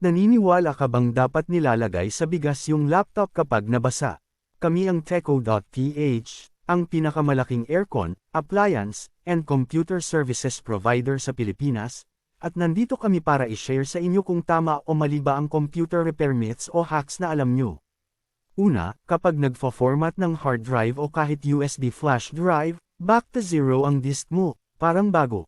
Naniniwala ka bang dapat nilalagay sa bigas yung laptop kapag nabasa? Kami ang Teco.ph, ang pinakamalaking aircon, appliance, and computer services provider sa Pilipinas, at nandito kami para i-share sa inyo kung tama o mali ba ang computer repair myths o hacks na alam nyo. Una, kapag nagfo-format ng hard drive o kahit USB flash drive, back to zero ang disk mo, parang bago.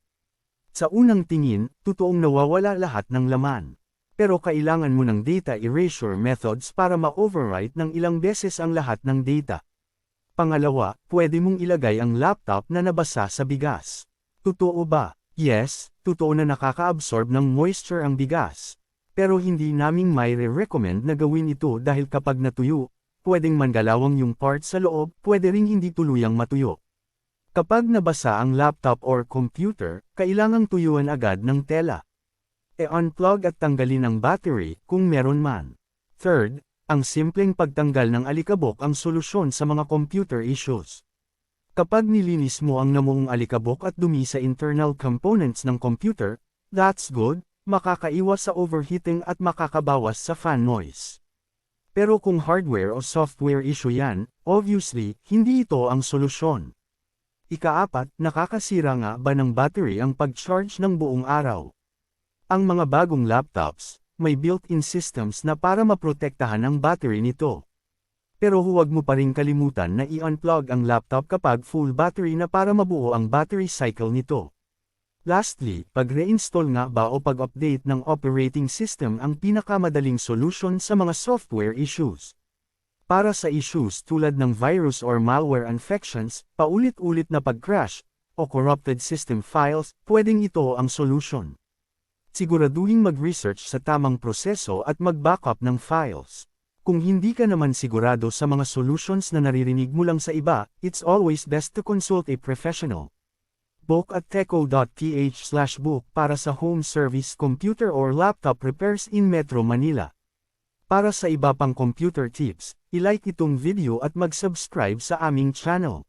Sa unang tingin, totoong nawawala lahat ng laman. Pero kailangan mo ng data erasure methods para ma-overwrite ng ilang beses ang lahat ng data. Pangalawa, pwede mong ilagay ang laptop na nabasa sa bigas. Totoo ba? Yes, totoo na nakaka-absorb ng moisture ang bigas. Pero hindi naming may recommend na gawin ito dahil kapag natuyo, pwedeng mangalawang yung part sa loob, pwede ring hindi tuluyang matuyo. Kapag nabasa ang laptop or computer, kailangang tuyuan agad ng tela e-unplug at tanggalin ang battery kung meron man. Third, ang simpleng pagtanggal ng alikabok ang solusyon sa mga computer issues. Kapag nilinis mo ang namuong alikabok at dumi sa internal components ng computer, that's good, makakaiwas sa overheating at makakabawas sa fan noise. Pero kung hardware o software issue yan, obviously, hindi ito ang solusyon. Ikaapat, nakakasira nga ba ng battery ang pag-charge ng buong araw? Ang mga bagong laptops, may built-in systems na para maprotektahan ang battery nito. Pero huwag mo pa rin kalimutan na i-unplug ang laptop kapag full battery na para mabuo ang battery cycle nito. Lastly, pag-reinstall nga ba o pag-update ng operating system ang pinakamadaling solution sa mga software issues. Para sa issues tulad ng virus or malware infections, paulit-ulit na pag-crash, o corrupted system files, pwedeng ito ang solution. Siguraduhin mag-research sa tamang proseso at mag-backup ng files. Kung hindi ka naman sigurado sa mga solutions na naririnig mo lang sa iba, it's always best to consult a professional. Book at teco.ph slash book para sa home service computer or laptop repairs in Metro Manila. Para sa iba pang computer tips, ilike itong video at mag-subscribe sa aming channel.